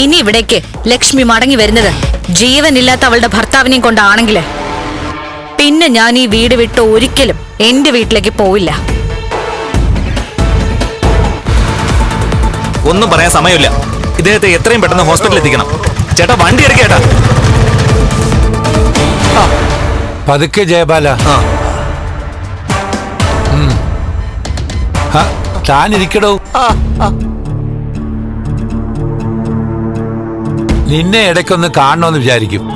ഇനി ഇവിടേക്ക് ലക്ഷ്മി മടങ്ങി വരുന്നത് ജീവനില്ലാത്ത അവളുടെ ഭർത്താവിനെയും കൊണ്ടാണെങ്കിൽ. പിന്നെ ഞാൻ ഈ വീട് വിട്ട് ഒരിക്കലും എന്റെ വീട്ടിലേക്ക് പോവില്ല. ഒന്നും പറയാൻ സമയമില്ല. ഇദ്ദേഹത്തെ എത്രയും പെട്ടെന്ന് ഹോസ്പിറ്റലിൽ എത്തിക്കണം. ചേട്ടാ വണ്ടി എടുക്കേട്ടാ പതുക്കെ ജയബാല. താൻ ഇരിക്കടോ നിന്നെ ഇടയ്ക്കൊന്ന് കാണണമെന്ന് വിചാരിക്കും.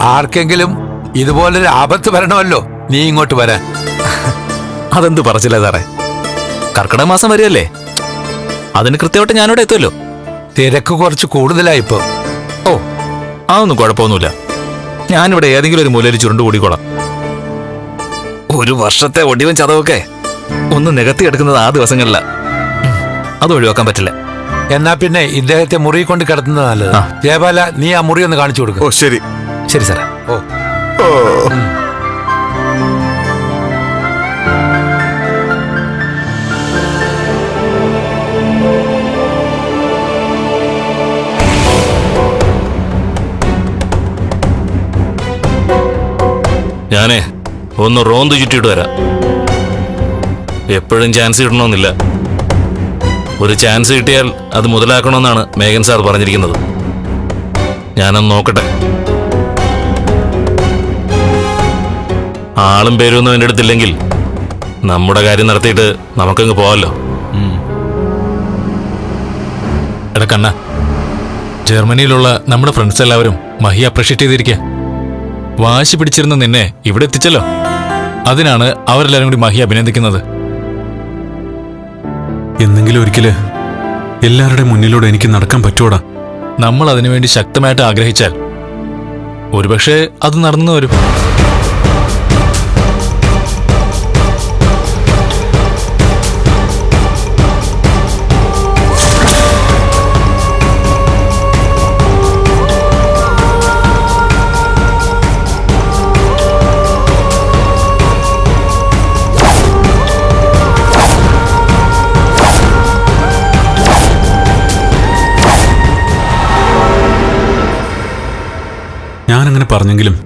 ആർക്കെങ്കിലും ഇതുപോലൊരു ആപത്ത് വരണമല്ലോ നീ ഇങ്ങോട്ട് വരാൻ. അതെന്ത് പറച്ചില്ല സാറേ? കർക്കിടക മാസം വരികയല്ലേ അതിന് കൃത്യമായിട്ട് ഞാനിവിടെ എത്തുമല്ലോ. തിരക്ക് കുറച്ച് കൂടുതലായി ഇപ്പൊ. ഓ അതൊന്നും കുഴപ്പമൊന്നുമില്ല. ഞാനിവിടെ ഏതെങ്കിലും ഒരു മൂലയിൽ ചുരുണ്ട് കൂടിക്കോളാം. ഒരു വർഷത്തെ ഒടിവൻ ചതവൊക്കെ ഒന്ന് നികത്തി എടുക്കുന്നത് ആ ദിവസങ്ങളില. അത് ഒഴിവാക്കാൻ പറ്റില്ല. എന്നാ പിന്നെ ഇദ്ദേഹത്തെ മുറി കൊണ്ട് കിടത്തുന്നത് നല്ലത്. ജയബാല നീ ആ മുറി ഒന്ന് കാണിച്ചു കൊടുക്കും. ഓ ശരി. ശരി സാറേ. ഓ. ഞാനേ ഒന്ന് റോന്ത് ചുറ്റിയിട്ട് വരാം. എപ്പോഴും ചാൻസ് കിട്ടണമെന്നില്ല. ഒരു ചാൻസ് കിട്ടിയാൽ അത് മുതലാക്കണമെന്നാണ് മേഘൻ സാർ പറഞ്ഞിരിക്കുന്നത്. ഞാനൊന്ന് നോക്കട്ടെ. ആളും പേരൊന്നും എന്റെ അടുത്തില്ലെങ്കിൽ നമ്മുടെ കാര്യം നടത്തിയിട്ട് നമുക്കങ്ങ് പോവാല്ലോ എടാ കണ്ണ ജർമ്മനിയിലുള്ള നമ്മുടെ ഫ്രണ്ട്സ് എല്ലാവരും മഹി അപ്രീഷിയേറ്റ് ചെയ്തിരിക്കുക വാശി പിടിച്ചിരുന്ന നിന്നെ ഇവിടെ എത്തിച്ചല്ലോ. അതിനാണ് അവരെല്ലാവരും കൂടി മഹി അഭിനന്ദിക്കുന്നത്. എന്നെങ്കിലും ഒരിക്കൽ എല്ലാവരുടെ മുന്നിലൂടെ എനിക്ക് നടക്കാൻ പറ്റുമോടാ നമ്മൾ അതിനുവേണ്ടി ശക്തമായിട്ട് ആഗ്രഹിച്ചാൽ ഒരുപക്ഷെ അത് നടന്നു വരും. ഞാനങ്ങനെ പറഞ്ഞെങ്കിലും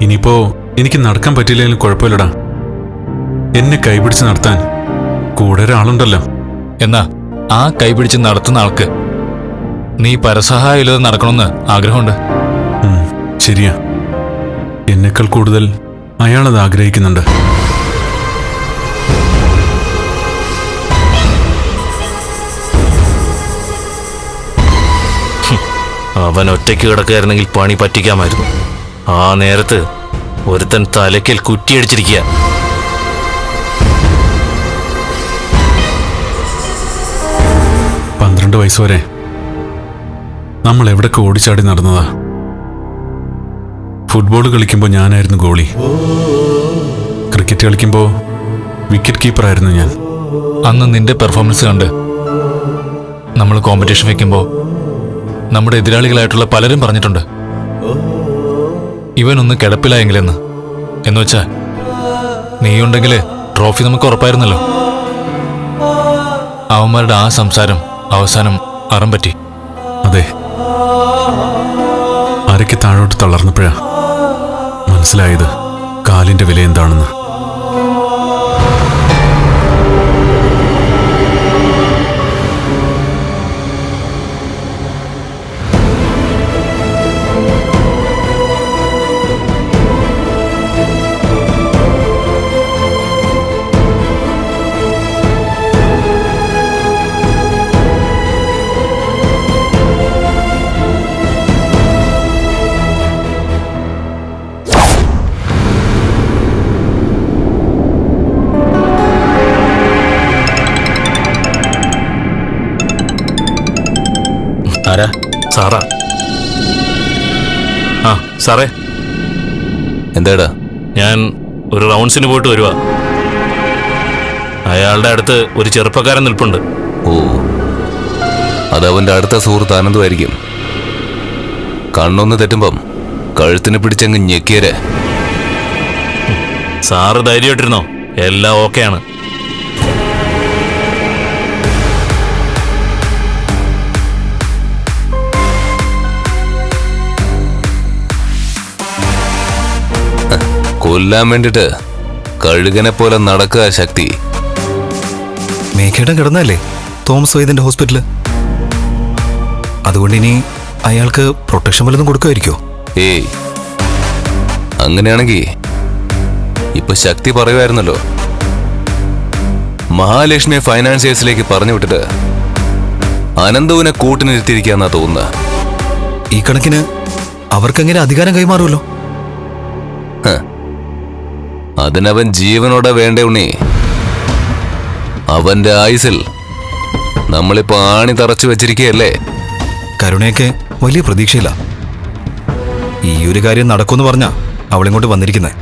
ഇനിയിപ്പോ എനിക്ക് നടക്കാൻ പറ്റില്ലെങ്കിലും കുഴപ്പമില്ലടാ. എന്നെ കൈപിടിച്ച് നടത്താൻ കൂടെ ഒരാളുണ്ടല്ലോ. എന്നാ ആ കൈപിടിച്ച് നടത്തുന്ന ആൾക്ക് നീ പരസഹായം ഇല്ലാതെ നടക്കണമെന്ന് ആഗ്രഹമുണ്ട്. ശരിയാ. എന്നെക്കാൾ കൂടുതൽ അയാളത് ആഗ്രഹിക്കുന്നുണ്ട്. അവൻ ഒറ്റയ്ക്ക് കിടക്കുകയായിരുന്നെങ്കിൽ പണി പറ്റിക്കാമായിരുന്നു. ആ നേരത്ത് ഒരുത്തൻ തലയ്ക്കൽ കുറ്റിയടിച്ചിരിക്കുക. പന്ത്രണ്ട് വയസ്സ് വരെ നമ്മൾ എവിടൊക്കെ ഓടിച്ചാടി നടന്നതാ? ഫുട്ബോൾ കളിക്കുമ്പോൾ ഞാനായിരുന്നു ഗോളി. ക്രിക്കറ്റ് കളിക്കുമ്പോൾ വിക്കറ്റ് കീപ്പറായിരുന്നു ഞാൻ. അന്ന് നിന്റെ പെർഫോമൻസ് കണ്ട് നമ്മൾ കോമ്പറ്റീഷൻ വെക്കുമ്പോൾ നമ്മുടെ എതിരാളികളായിട്ടുള്ള പലരും പറഞ്ഞിട്ടുണ്ട്. ഇവനൊന്ന് കിടപ്പിലായെങ്കിലെന്ന്. എന്ന് വെച്ചാ നീയുണ്ടെങ്കിൽ ട്രോഫി നമുക്ക് ഉറപ്പായിരുന്നല്ലോ. അവന്മാരുടെ ആ സംസാരം അവസാനം അറം പറ്റി. അതെ. അരയ്ക്ക് താഴോട്ട് തളർന്നപ്പോഴാ മനസ്സിലായത് കാലിന്റെ വില എന്താണെന്ന്. സാറാ. ആ സാറേ. എന്താടാ? ഞാൻ ഒരു റൗണ്ട്സിന് പോയിട്ട് വരുവാ. അയാളുടെ അടുത്ത് ഒരു ചെറുപ്പക്കാരൻ നിൽപ്പുണ്ട്. ഓ. അത് അവന്റെ അടുത്ത സുഹൃത്ത് ആനന്ദമായിരിക്കും കണ്ണൊന്ന് തെറ്റുമ്പം കഴുത്തിന് പിടിച്ചങ്ങ് ഞെക്കിയരെ. സാറ് ധൈര്യമായിട്ടിരുന്നോ? എല്ലാം ഓക്കെയാണ്. കൊല്ലാൻ വേണ്ടിട്ട് കഴുകനെ പോലെ നടക്കുക ശക്തി. മേഘേട്ടൻ കിടന്നല്ലേ തോമസ് വൈദ്യന്റെ ഹോസ്പിറ്റൽ. അതുകൊണ്ട് ഇനി അയാൾക്ക് പ്രൊട്ടക്ഷൻ വല്ലതും കൊടുക്കുമായിരിക്കോ? ഏയ്. അങ്ങനെയാണെങ്കി ഇപ്പൊ ശക്തി പറയുമായിരുന്നല്ലോ മഹാലക്ഷ്മിയെ ഫൈനാൻസിയേഴ്സിലേക്ക് പറഞ്ഞു വിട്ടിട്ട് അനന്തവിനെ കൂട്ടിനിരുത്തിയിരിക്കാന്നാ തോന്നുന്നത് ഈ കണക്കിന് അവർക്കെങ്ങനെ അധികാരം കൈമാറുമല്ലോ അതിനവൻ ജീവനോടെ വേണ്ട ഉണ്ണി. അവന്റെ ആയുസിൽ നമ്മളിപ്പോ ആണി തറച്ചു വെച്ചിരിക്കുകയല്ലേ? കരുണയൊക്കെ വലിയ പ്രതീക്ഷയില്ല. ഈ ഒരു കാര്യം നടക്കുമെന്ന് പറഞ്ഞാ അവളിങ്ങോട്ട് വന്നിരിക്കുന്നത്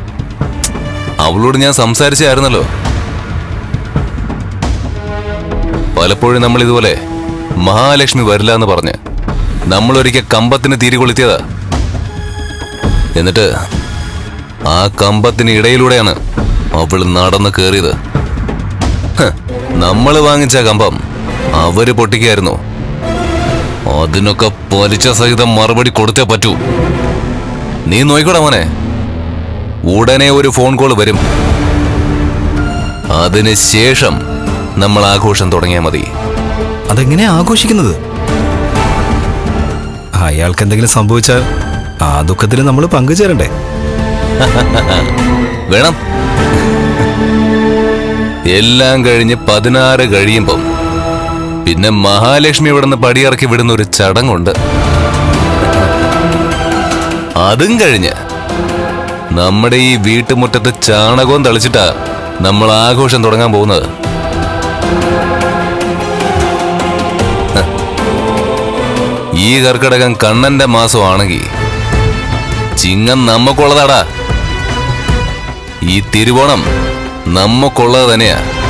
അവളോട് ഞാൻ സംസാരിച്ചായിരുന്നല്ലോ. പലപ്പോഴും നമ്മൾ ഇതുപോലെ മഹാലക്ഷ്മി വരില്ല എന്ന് പറഞ്ഞ് നമ്മളൊരിക്കൽ കമ്പത്തിന് തീരി കൊളുത്തിയതാ. എന്നിട്ട് ആ കമ്പത്തിന് ഇടയിലൂടെയാണ് അവൾ നടന്ന് കയറിയത് നമ്മൾ വാങ്ങിച്ച കമ്പം അവർ പൊട്ടിക്കായിരുന്നു. അതിനൊക്കെ പലിച്ച സഹിതം മറുപടി കൊടുത്തേ പറ്റൂ. നീ നോയിക്കോടാ മോനെ. ഉടനെ ഒരു ഫോൺ കോൾ വരും. അതിന് ശേഷം നമ്മൾ ആഘോഷം തുടങ്ങിയാൽ മതി. അതെങ്ങനെയാ ആഘോഷിക്കുന്നത്? അയാൾക്ക് എന്തെങ്കിലും സംഭവിച്ചാൽ ആ ദുഃഖത്തിൽ നമ്മൾ പങ്കുചേരണ്ടേ? വേണം. എല്ലാം കഴിഞ്ഞ് പതിനാറ് കഴിയുമ്പം പിന്നെ മഹാലക്ഷ്മി ഇവിടുന്ന് പടിയിറക്കി വിടുന്ന ഒരു ചടങ്ങുണ്ട്. അതും കഴിഞ്ഞ് നമ്മുടെ ഈ വീട്ടുമുറ്റത്ത് ചാണകവും തളിച്ചിട്ടാ നമ്മൾ ആഘോഷം തുടങ്ങാൻ പോകുന്നത്. ഈ കർക്കിടകം കണ്ണന്റെ മാസമാണെങ്കിൽ ചിങ്ങം നമ്മക്കുള്ളതാടാ. ഈ തിരുവോണം നമ്മക്കുള്ളത് തന്നെയാ.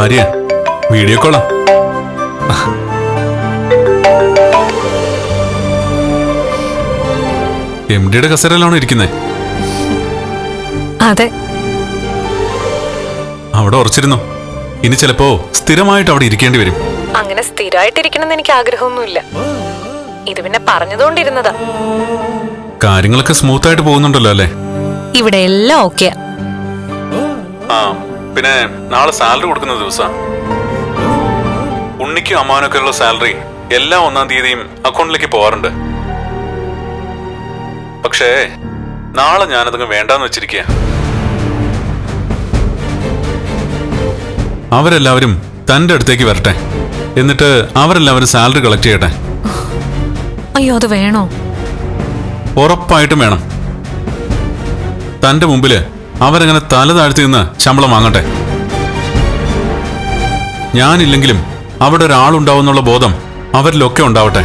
ഭാര്യ വീഡിയോ കോളാ. എം ഡിയുടെ കസേരയിലാണോ ഇരിക്കുന്നത് അതെ. അവിടെ ഉറച്ചിരുന്നു. ഇനി ചിലപ്പോ സ്ഥിരമായിട്ട് അവിടെ ഇരിക്കേണ്ടി വരും. അങ്ങനെ സ്ഥിരമായിട്ടിരിക്കണമെന്ന് എനിക്ക് ആഗ്രഹമൊന്നുമില്ല. ഇത് പിന്നെ പറഞ്ഞതുകൊണ്ടിരുന്നതാ. കാര്യങ്ങളൊക്കെ സ്മൂത്ത് ആയിട്ട് പോകുന്നുണ്ടല്ലോ അല്ലേ? ഇവിടെ എല്ലാം ഓക്കെയാ പിന്നെ നാളെ സാലറി കൊടുക്കുന്ന ദിവസം ഉണ്ണിക്കും അമ്മാനൊക്കെ ഉള്ള സാലറി എല്ലാ ഒന്നാം തീയതിയും അക്കൗണ്ടിലേക്ക് പോവാറുണ്ട് പക്ഷേ നാളെ ഞാനതങ്ങ് വേണ്ടാന്ന് വെച്ചിരിക്കുക അവരെല്ലാവരും തന്റെ അടുത്തേക്ക് വരട്ടെ. എന്നിട്ട് അവരെല്ലാവരും സാലറി കളക്ട് ചെയ്യട്ടെ. അയ്യോ അത് വേണോ? ഉറപ്പായിട്ടും വേണം. തന്റെ മുമ്പിൽ അവരങ്ങനെ തല താഴ്ത്തി നിന്ന് ശമ്പളം വാങ്ങട്ടെ. ഞാനില്ലെങ്കിലും അവിടെ ഒരാളുണ്ടാവുന്നുള്ള ബോധം അവരിലൊക്കെ ഉണ്ടാവട്ടെ.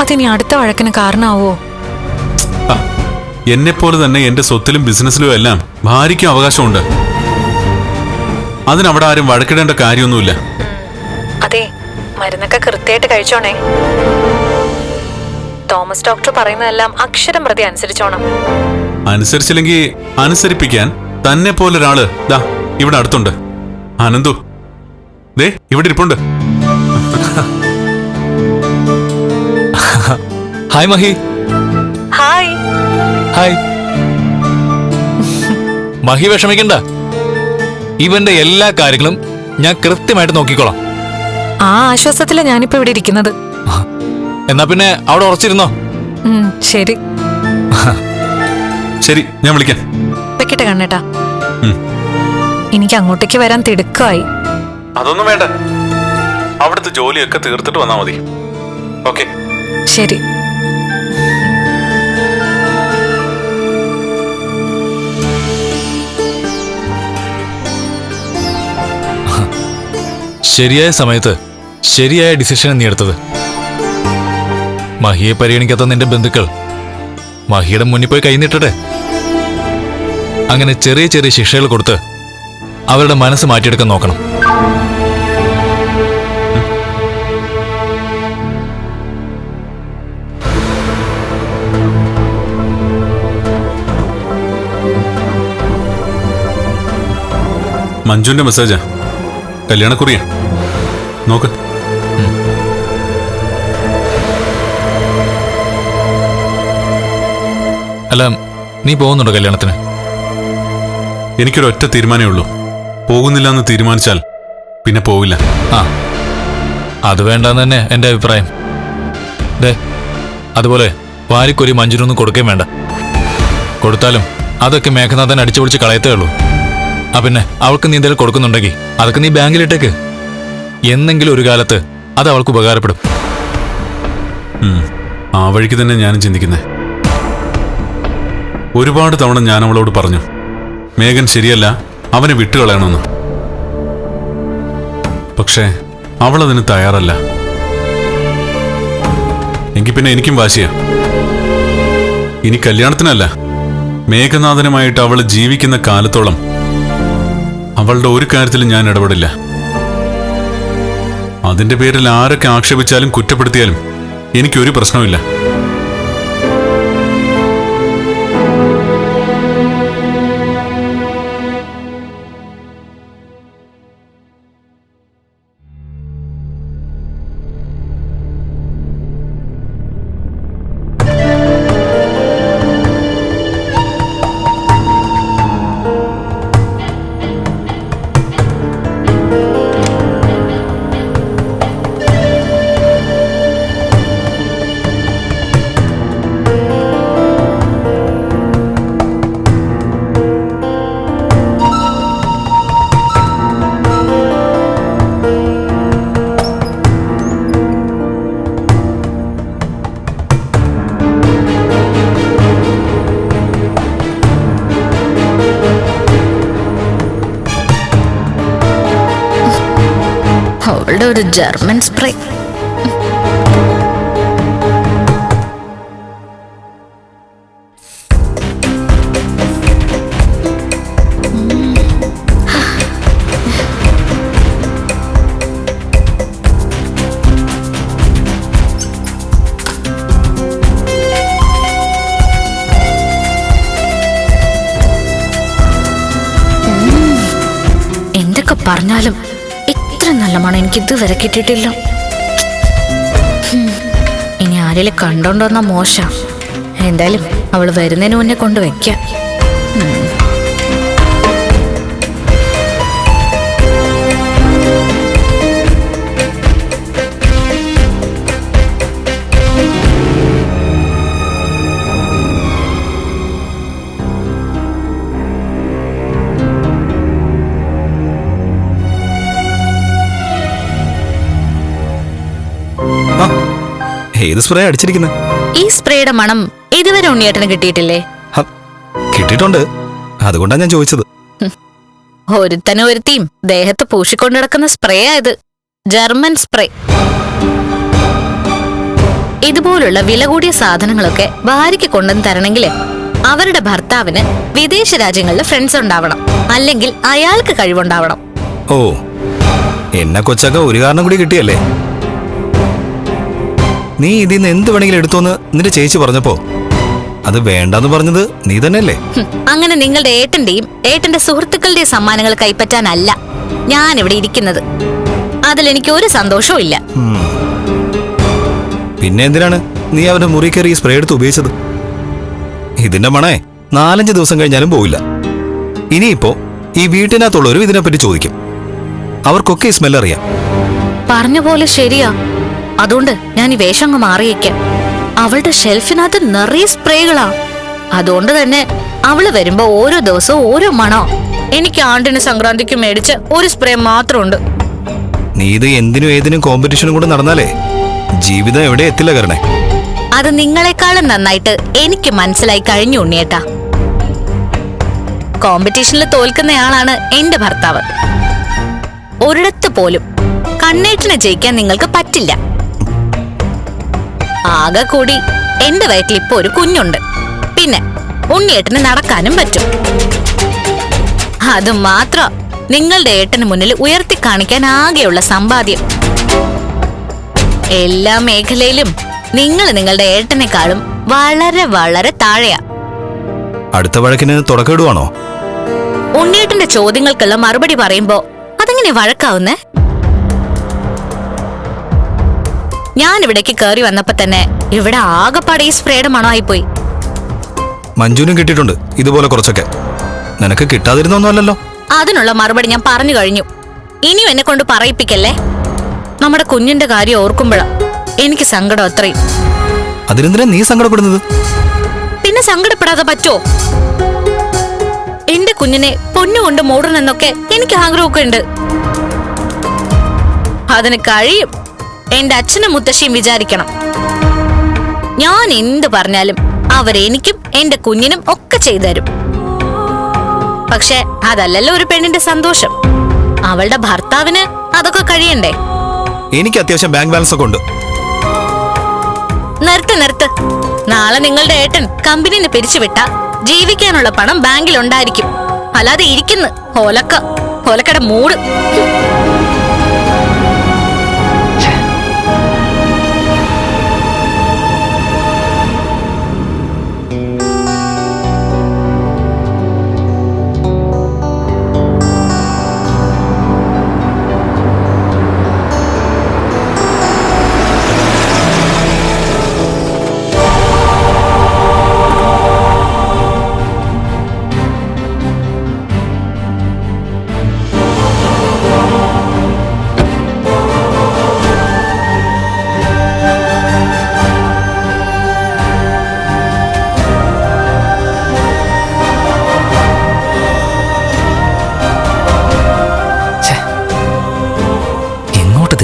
അതിനി അടുത്ത വഴക്കിന് കാരണമാവോ എന്നെപ്പോലെ തന്നെ എന്റെ സ്വത്തിലും ബിസിനസ്സിലും എല്ലാം ഭാര്യയ്ക്കും അവകാശമുണ്ട്. അതിനവിടെ ആരും വഴക്കിടേണ്ട കാര്യമൊന്നുമില്ല. അതെ മരുന്നൊക്കെ കൃത്യമായിട്ട് കഴിച്ചോണേ. തോമസ് ഡോക്ടർ പറയുന്നതെല്ലാം അക്ഷരം പ്രതി അനുസരിച്ചോണം. അനുസരിച്ചില്ലെങ്കിൽ അനുസരിപ്പിക്കാൻ തന്നെ പോലെ ഒരാൾ ദാ ഇവിടെ അടുത്തുണ്ട്. അനന്തു ദേ ഇവിടെ ഇരിപ്പുണ്ട്. Hi Mahi. Hi. Hi. Mahi വിഷമിക്കണ്ട. ഇവന്റെ എല്ലാ കാര്യങ്ങളും ഞാൻ കൃത്യമായിട്ട് നോക്കിക്കോളാം. ആ ആശ്വാസത്തിലാ ഞാനിപ്പോ ഇവിടെ ഇരിക്കുന്നത്. എന്നാ പിന്നെ അവിടെ ഉറച്ചിരുന്നോ? ശരി. ശരി ഞാൻ വിളിക്കാം. വെക്കട്ടെ കണ്ണേട്ടാ. ഉം. എനിക്ക് അങ്ങോട്ടേക്ക് വരാൻ തിടുക്കമായി അതൊന്നും വേണ്ട. അവിടുത്തെ ജോലിയൊക്കെ തീർത്തിട്ട് വന്നാ മതി. ഓക്കെ. ശരി. ശരിയായ സമയത്ത് ശരിയായ ഡിസിഷൻ നീ എടുത്തത്. മഹിയെ പരിഗണിക്കാത്ത നിന്റെ ബന്ധുക്കൾ മഹിയുടെ മുന്നിൽ പോയി കൈനീട്ടട്ടെ അങ്ങനെ ചെറിയ ചെറിയ ശിക്ഷകൾ കൊടുത്ത് അവരുടെ മനസ്സ് മാറ്റിയെടുക്കാൻ നോക്കണം. മഞ്ജുവിന്റെ മെസ്സേജാ കല്യാണക്കുറിയാ? നോക്ക്. അല്ല നീ പോകുന്നുണ്ടോ കല്യാണത്തിന്? എനിക്കൊരു ഒറ്റ തീരുമാനമേ ഉള്ളൂ. പോകുന്നില്ല എന്ന് തീരുമാനിച്ചാൽ പിന്നെ പോവില്ല. ആ അത് വേണ്ടെന്ന് തന്നെ എന്റെ അഭിപ്രായം. ദേ അതുപോലെ വാരിക്കൊരു മഞ്ജുനൊന്നും കൊടുക്കുകയും വേണ്ട. കൊടുത്താലും അതൊക്കെ മേഘനാഥൻ അടിച്ചു പൊളിച്ച് കളയത്തേ ഉള്ളൂ. ആ പിന്നെ അവൾക്ക് നീ എന്തെങ്കിലും കൊടുക്കുന്നുണ്ടെങ്കിൽ അതൊക്കെ നീ ബാങ്കിലിട്ടേക്ക്. എന്നെങ്കിലും ഒരു കാലത്ത് അത് അവൾക്ക് ഉപകാരപ്പെടും. ആ വഴിക്ക് തന്നെ ഞാനും ചിന്തിക്കുന്നേ. ഒരുപാട് തവണ ഞാൻ അവളോട് പറഞ്ഞു മേഘൻ ശരിയല്ല അവനെ വിട്ടുകളയണമെന്ന്. പക്ഷേ അവൾ അതിന് തയ്യാറല്ല. എങ്കിൽ പിന്നെ എനിക്കും വാശിയ. ഇനി കല്യാണത്തിനല്ല മേഘനാഥനുമായിട്ട് അവൾ ജീവിക്കുന്ന കാലത്തോളം അവളുടെ ഒരു കാര്യത്തിലും ഞാൻ ഇടപെടില്ല. അതിന്റെ പേരിൽ ആരൊക്കെ ആക്ഷേപിച്ചാലും കുറ്റപ്പെടുത്തിയാലും എനിക്കൊരു പ്രശ്നവുമില്ല. ജർമ്മൻ സ്പ്രേ നല്ല മണം എനിക്ക് കിട്ടിയിട്ടില്ല ഇനി ആരെങ്കിലും കണ്ടോണ്ടോന്ന മോശ. എന്തായാലും അവൾ വരുന്നതിന് മുന്നേ കൊണ്ട് വെക്കാം. ഏത് സ്പ്രേ അടിച്ചിരിക്കുന്നത് ഈ സ്പ്രേയുടെ മണം ഇതുവരെ ഉണ്ണിയേട്ടന് കിട്ടിയിട്ടില്ലേ? കിട്ടിയിട്ടുണ്ട്. അതുകൊണ്ടാണ് ഞാൻ ചോദിച്ചത്. ഒരുത്തനും ഒരുത്തിയും ദേഹത്ത് പൂശിക്കൊണ്ട് നടക്കുന്ന സ്പ്രേ ആയത് ജർമ്മൻ സ്പ്രേ. ഇതുപോലുള്ള വില കൂടിയ സാധനങ്ങളൊക്കെ ഭാര്യയ്ക്ക് കൊണ്ടുവന്ന് തരണമെങ്കിൽ അവരുടെ ഭർത്താവിന് വിദേശ രാജ്യങ്ങളിലെ ഫ്രണ്ട്സ് ഉണ്ടാവണം. അല്ലെങ്കിൽ അയാൾക്ക് കഴിവുണ്ടാവണം. ഓ എന്നെ കൊച്ചൊക്കെ ഒരു കാരണം കൂടി കിട്ടിയല്ലേ? നീ ഇതിൽ നിന്ന് എന്ത് വേണമെങ്കിലും എടുത്തോന്ന് നിന്റെ ചേച്ചി പറഞ്ഞപ്പോ. അത് വേണ്ടെന്ന് പറഞ്ഞത് നീ തന്നെയല്ലേ? അങ്ങനെ നിങ്ങളുടെ ഏട്ടന്റെയും ഏട്ടന്റെ സുഹൃത്തുക്കളുടെയും സമ്മാനങ്ങൾ കൈപ്പറ്റാനല്ല ഞാൻ ഇവിടെ ഇരിക്കുന്നത്. അതിൽ എനിക്ക് ഒരു സന്തോഷവും ഇല്ല. പിന്നെ എന്തിനാണ് നീ അവന്റെ മുറി കയറി സ്പ്രേ എടുത്ത് ഉപയോഗിച്ചത്? ഇതിന്റെ മണേ നാലഞ്ച് ദിവസം കഴിഞ്ഞാലും പോവില്ല. ഇനിയിപ്പോ ഈ വീട്ടിനകത്തുള്ളവരും ഇതിനെപ്പറ്റി ചോദിക്കും. അവർക്കൊക്കെ ഈ സ്മെൽ അറിയാം. പറഞ്ഞ പോലെ ശരിയാ. അതുകൊണ്ട് ഞാൻ ഈ വേഷം അങ്ങ് മാറിയേക്കാം. അവളുടെ ഷെൽഫിനകത്ത് നിറയെ സ്പ്രേകളാ. അതുകൊണ്ട് തന്നെ അവൾ വരുമ്പോ ഓരോ ദിവസവും ഓരോ മണോ. എനിക്ക് ആണ്ടിന് സംക്രാന്തിക്ക് മേടിച്ച് ഒരു സ്പ്രേ മാത്രമുണ്ട്. നീ ഇത് എന്തിനും ഏതിനും കോമ്പറ്റീഷനും കൂടെ നടന്നാലേ ജീവിതം എവിടെ എത്തില്ല കരണേ. അത് നിങ്ങളെക്കാളും നന്നായിട്ട് എനിക്ക് മനസ്സിലായി കഴിഞ്ഞു ഉണ്ണിയേട്ടാ. കോമ്പറ്റീഷനിൽ തോൽക്കുന്നയാളാണ് എന്റെ ഭർത്താവ്. ഒരിടത്ത് പോലും കണ്ണേറ്റിനെ ജയിക്കാൻ നിങ്ങൾക്ക് പറ്റില്ല. ആകെ കൂടി. എന്റെ വയറ്റിൽ ഇപ്പൊ ഒരു കുഞ്ഞുണ്ട്. പിന്നെ ഉണ്ണിയേട്ടന് നടക്കാനും പറ്റും. അത് മാത്രം നിങ്ങളുടെ ഏട്ടന് മുന്നിൽ ഉയർത്തി കാണിക്കാൻ ആകെയുള്ള സമ്പാദ്യം. എല്ലാ മേഖലയിലും നിങ്ങൾ നിങ്ങളുടെ ഏട്ടനെക്കാളും വളരെ വളരെ താഴെയാ. അടുത്ത വഴക്കിന് തുടക്കമിടുവാണോ ഉണ്ണിയേട്ടന്റെ ചോദ്യങ്ങൾക്കുള്ള മറുപടി പറയുമ്പോ അതെങ്ങനെ വഴക്കാവുന്നേ? ഞാൻ ഇവിടേക്ക് കയറി വന്നപ്പോ തന്നെ ഇവിടെ ആകെപ്പാടെ ഈ സ്പ്രേയുടെ മണമായിപ്പോയി. മഞ്ജുനും കിട്ടിയിട്ടുണ്ട് ഇതുപോലെ കുറച്ചൊക്കെ. നിനക്ക് കിട്ടാതിരുന്നൊന്നുമല്ലല്ലോ. അതിനുള്ള മറുപടി ഞാൻ പറഞ്ഞു കഴിഞ്ഞു. ഇനിയും എന്നെ കൊണ്ട് പറയിപ്പിക്കല്ലേ? നമ്മുടെ കുഞ്ഞിന്റെ കാര്യം ഓർക്കുമ്പോഴാ എനിക്ക് സങ്കടം അത്രയും. അതിനെന്തിനാ നീ സങ്കടപ്പെടുന്നത്? പിന്നെ സങ്കടപ്പെടാതെ പറ്റോ എന്റെ കുഞ്ഞിനെ പൊന്നുകൊണ്ട് മൂടണമെന്നൊക്കെ എനിക്ക് ആഗ്രഹമൊക്കെ ഉണ്ട്. അതിന് കഴിയും. എന്റെ അച്ഛനും മുത്തശ്ശിയും വിചാരിക്കണം. ഞാൻ എന്തു പറഞ്ഞാലും അവരെനിക്കും എന്റെ കുഞ്ഞിനും ഒക്കെ ചെയ്തുതരും. പക്ഷെ അതല്ലല്ലോ ഒരു പെണ്ണിന്റെ സന്തോഷം. അവളുടെ ഭർത്താവിന് അതൊക്കെ കഴിയണ്ടേ? എനിക്ക് അത്യാവശ്യം ബാങ്ക് ബാലൻസ് ഒക്കെ ഉണ്ട്. നിർത്ത് നിർത്ത്. നാളെ നിങ്ങളുടെ ഏട്ടൻ കമ്പനിന്ന് പിരിച്ചുവിട്ട ജീവിക്കാനുള്ള പണം ബാങ്കിൽ ഉണ്ടായിരിക്കും അല്ലാതെ ഇരിക്കുന്നു. ഓലക്ക. ഓലക്കട മൂട്.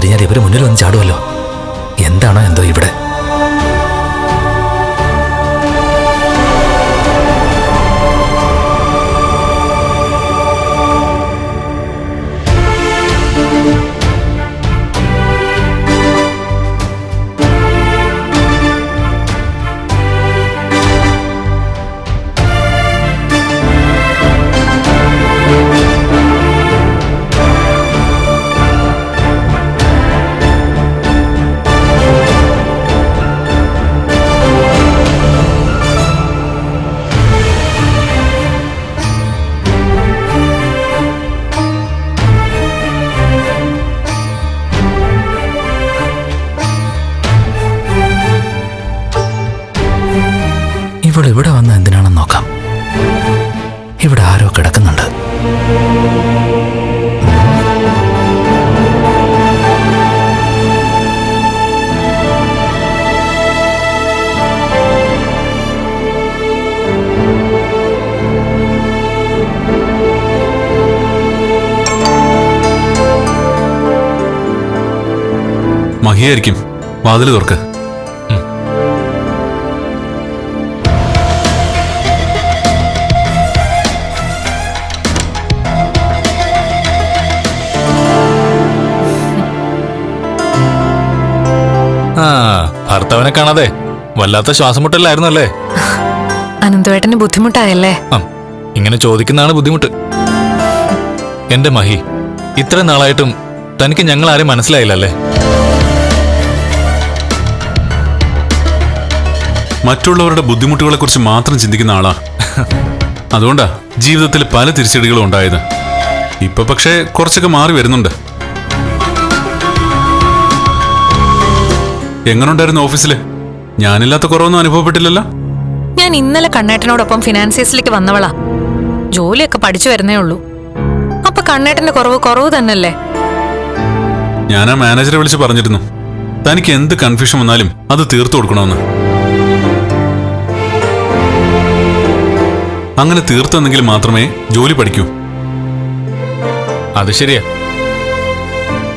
എങ്ങോട്ട് ഇവർ മുന്നിൽ വന്ന് ചാടുമല്ലോ എന്താണോ എന്തോ ഇവിടെ? മഹിയായിരിക്കും വാതിൽ തുറക്ക്. ആ ഭർത്താവിനെ കാണാതെ വല്ലാത്ത ശ്വാസമുട്ടല്ലായിരുന്നു അല്ലേ? അനന്തവേട്ടന് ബുദ്ധിമുട്ടായല്ലേ? ഇങ്ങനെ ചോദിക്കുന്നതാണ് ബുദ്ധിമുട്ട്. എന്റെ മഹി ഇത്ര നാളായിട്ടും തനിക്ക് ഞങ്ങൾ ആരെയും മനസ്സിലായില്ലല്ലേ മറ്റുള്ളവരുടെ ബുദ്ധിമുട്ടുകളെക്കുറിച്ച് മാത്രം ചിന്തിക്കുന്ന ആളാ. അതുകൊണ്ടാ ജീവിതത്തിൽ പല തിരിച്ചടികളും ഉണ്ടായത്. ഇപ്പൊ പക്ഷേ കുറച്ചൊക്കെ മാറി വരുന്നുണ്ട്. എങ്ങനുണ്ടായിരുന്നു ഓഫീസിൽ? ഞാനില്ലാത്ത കുറവൊന്നും അനുഭവപ്പെട്ടില്ലല്ലോ? ഞാൻ ഇന്നലെ കണ്ണേട്ടനോടൊപ്പം ഫിനാൻസിയസിലേക്ക് വന്നവളാ. ജോലിയൊക്കെ പഠിച്ചു വരുന്നേ ഉള്ളൂ. അപ്പൊ കണ്ണേട്ടന്റെ കുറവ് കുറവ് തന്നെയല്ലേ? ഞാൻ ആ മാനേജറെ വിളിച്ച് പറഞ്ഞിരുന്നു. തനിക്ക് എന്ത് കൺഫ്യൂഷൻ വന്നാലും അത് തീർത്തു കൊടുക്കണമെന്ന്. അങ്ങനെ തീർത്തെന്നെങ്കിൽ മാത്രമേ ജോലി പഠിക്കൂ. അത് ശരിയാ.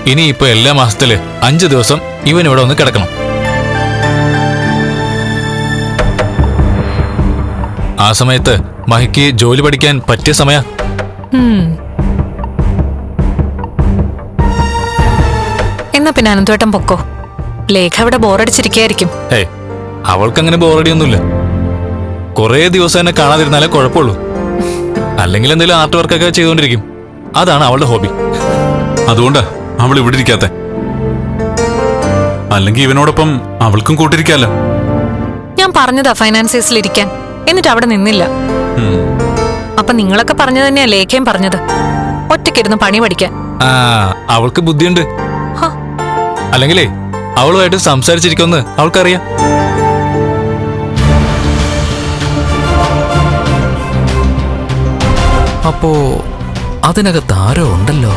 ഇനി ഇപ്പൊ എല്ലാ മാസത്തിൽ അഞ്ചു ദിവസം ഇവൻ ഇവിടെ ഒന്ന് കിടക്കണം. ആ സമയത്ത് മഹിക്ക് ജോലി പഠിക്കാൻ പറ്റിയ സമയ. എന്നാ പിന്നെ അനന്തോട്ടം പൊക്കോ? ലേഖ അവിടെ ബോറടിച്ചിരിക്കായിരിക്കും. അവൾക്ക് അങ്ങനെ ബോറടിയൊന്നുമില്ല. കുറേ ദിവസം എന്നെ കാണാതിരുന്നാലേ കുഴപ്പമുള്ളൂ. അല്ലെങ്കിൽ എന്തെങ്കിലും ആർട്ട് വർക്കൊക്കെ ചെയ്തുകൊണ്ടിരിക്കും. അതാണ് അവളുടെ ഹോബി അതുകൊണ്ടാ അവൾ ഇവിടെ ഇരിക്കാത്ത. അല്ലെങ്കിൽ ഇവനോടൊപ്പം അവൾക്കും കൂട്ടിരിക്കാലോ. ഞാൻ പറഞ്ഞതാ ഫൈനാൻസേഴ്സിൽ ഇരിക്കാൻ. എന്നിട്ട് അവിടെ നിന്നില്ല. അപ്പൊ നിങ്ങളൊക്കെ പറഞ്ഞു തന്നെയാ ലേഖയും പറഞ്ഞത്. ഒറ്റയ്ക്കിരുന്ന് പണി പഠിക്കാൻ. ആ അവൾക്ക് ബുദ്ധിയുണ്ട്. അല്ലെങ്കിലേ അവളുമായിട്ട് സംസാരിച്ചിരിക്കുമെന്ന് അവൾക്കറിയാം. അപ്പോ അതിനകത്ത് ആരോ ഉണ്ടല്ലോ?